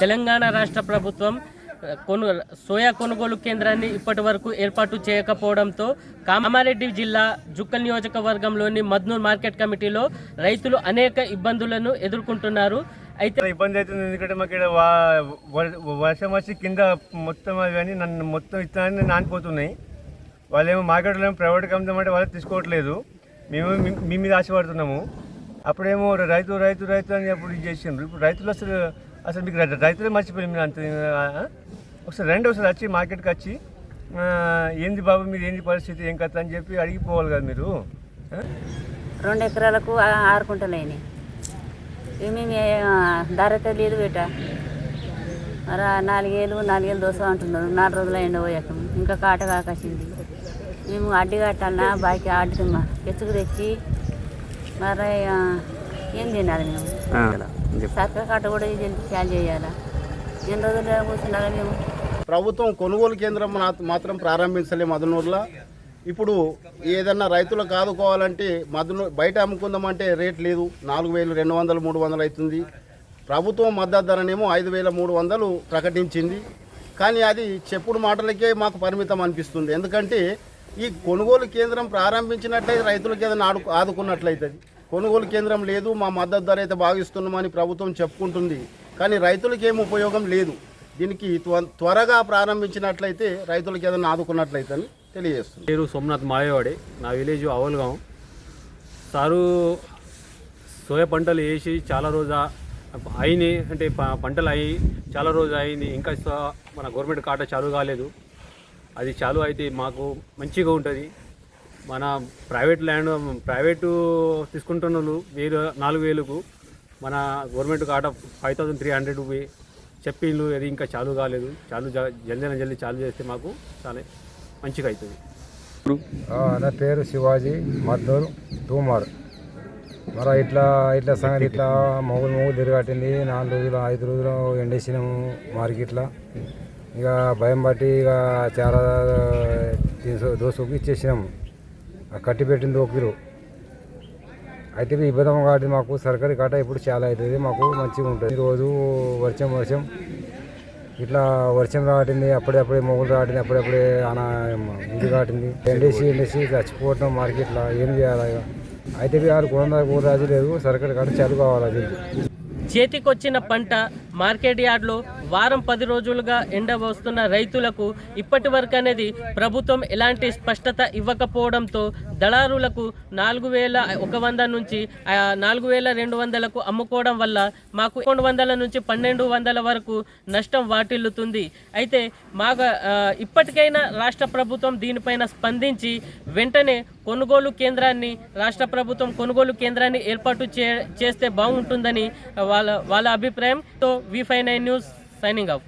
తెలంగాణ రాష్ట్ర ప్రభుత్వం కొను సోయా కొనుగోలు కేంద్రాన్ని ఇప్పటి వరకు ఏర్పాటు చేయకపోవడంతో కామారెడ్డి జిల్లా జుక్కల్ నియోజకవర్గంలోని మద్నూర్ మార్కెట్ కమిటీలో రైతులు అనేక ఇబ్బందులను ఎదుర్కొంటున్నారు. అయితే ఇబ్బంది అవుతుంది ఎందుకంటే మాకు ఇక్కడ వా- వర్షం వచ్చి కింద మొత్తం అవి నన్ను మొత్తం ఇత్తనాన్ని నానిపోతున్నాయి. వాళ్ళేమో మార్కెట్లో ఏమో కంపెనీ అంటే వాళ్ళు తీసుకోవట్లేదు. మేము మీ- మీ మీద ఆశపడుతున్నాము. అప్పుడేమో రైతు రైతు రైతు అని అప్పుడు ఇది చేసిండ్రు. ఇప్పుడు రైతులు అసలు అసలు మీకు రైతులే మర్చిపోయింది మీరు అంత ఆ? ఒకసారి రండి ఒకసారి వచ్చి మార్కెట్కి వచ్చి ఏంది బాబు మీరు ఏంది పరిస్థితి ఏం కథ అని చెప్పి అడిగిపోవాలి కదా మీరు? రెండు ఎకరాలకు ఆ- ఆరు కుంటలు అయినాయి ఇవి మేము ఏ- ధరత లేదు బేట. మరి ఆ నాలుగేళ్ళు నాలుగేళ్ళు దోశ అంటున్నారు. నాలుగు రోజులు ఎండ పోయాక. ఇంకా కాట కాకసింది. మేము అడ్డి కట్టాలన్నా బాకి అడ్డి ఎత్తుకు తెచ్చి మరి ఏం తినాలి మేము? చక్క కాట కూడా ఇది చాలు చేయాలా? ఎన్ని రోజులు కూర్చున్నారా మేము ప్రభుత్వం కొనుగోలు కేంద్రం మాత్రం ప్రారంభించలే మదనూరులో. ఇప్పుడు ఏదన్నా రైతులకు ఆదుకోవాలంటే మదనూ బయట అమ్ముకుందామంటే రేట్ లేదు. నాలుగు వేలు రెండు వందలు మూడు వందలు అవుతుంది. ప్రభుత్వం మద్దతు ధరనేమో ఐదు వేల మూడు వందలు ప్రకటించింది. కానీ అది చెప్పుడు మాటలకే మాకు పరిమితం అనిపిస్తుంది. ఎందుకంటే ఈ కొనుగోలు కేంద్రం ప్రారంభించినట్లయితే రైతులకు ఏదైనా ఆడు ఆదుకున్నట్లయితుంది. కొనుగోలు కేంద్రం లేదు మా మద్దతు ధర అయితే భావిస్తున్నామని ప్రభుత్వం చెప్పుకుంటుంది. కానీ రైతులకి ఏం ఉపయోగం లేదు. దీనికి త్వ- త్వరగా ప్రారంభించినట్లయితే రైతులకి ఏదైనా ఆదుకున్నట్లయితే అని తెలియజేస్తుంది. పేరు సోమనాథ్ మాయవాడి నా విలేజ్ అవల్గాం. సారు సోయా పంటలు వేసి చాలా రోజు అయినాయి. అంటే పంటలు అయ్యి చాలా రోజు అయింది. ఇంకా మన గవర్నమెంట్ కాట చాలు కాలేదు. అది చాలు అయితే మాకు మంచిగా ఉంటుంది. మన ప్రైవేట్ ల్యాండ్ ప్రైవేటు తీసుకుంటున్న వాళ్ళు వేలు నాలుగు వేలకు మన గవర్నమెంట్ కాట ఫైవ్ థౌసండ్ త్రీ హండ్రెడ్ చెప్పిండ్రు అది ఇంకా చాలు కాలేదు. చాలు జ- జల్దీ జల్దీ చాలు చేస్తే మాకు చాలా మంచిగా అవుతుంది నా పేరు శివాజీ మద్దూరు తూమార్ మరి ఇట్లా ఇట్లా సంగతి ఇట్లా మొగులు మొగులు తిరగట్టింది. నాలుగు రోజులు ఐదు రోజులు ఎండేసినాము మార్కెట్లో. ఇక భయం పట్టి ఇక చాలా తీసు దోసుకు ఇచ్చేసినాము. కట్టి పెట్టింది ఒక అయితే ఈ ఇబ్బంది కాబట్టి మాకు సర్కారీ కాట ఇప్పుడు చాలా అవుతుంది మాకు మంచిగా ఉంటుంది. రోజు వర్షం వర్షం. ఇట్లా వర్షం రావటింది అప్పుడప్పుడే మొగులు రావటింది అప్పుడప్పుడే అనా ఇది కాటింది. ఎండేసి ఎండేసి చచ్చిపోవటం మార్కెట్లో ఏం చేయాలి అయితే ఆరు కొన కూడా రాజు లేదు సర్కారు కాట చదువు కావాలి అది చేతికొచ్చిన పంట మార్కెట్ యార్డ్లో వారం పది రోజులుగా ఎండ వస్తున్న రైతులకు ఇప్పటి వరకు అనేది ప్రభుత్వం ఎలాంటి స్పష్టత ఇవ్వకపోవడంతో దళారులకు నాలుగు వేల ఒక వంద నుంచి నాలుగు వేల రెండు వందలకు అమ్ముకోవడం వల్ల మాకు రెండు వందల నుంచి పన్నెండు వందల వరకు నష్టం వాటిల్లుతుంది. అయితే మాకు ఇప్పటికైనా రాష్ట్ర ప్రభుత్వం దీనిపైన స్పందించి వెంటనే కొనుగోలు కేంద్రాన్ని రాష్ట్ర ప్రభుత్వం కొనుగోలు కేంద్రాన్ని ఏర్పాటు చే చేస్తే బాగుంటుందని వాళ్ళ వాళ్ళ అభిప్రాయంతో V five nine news signing off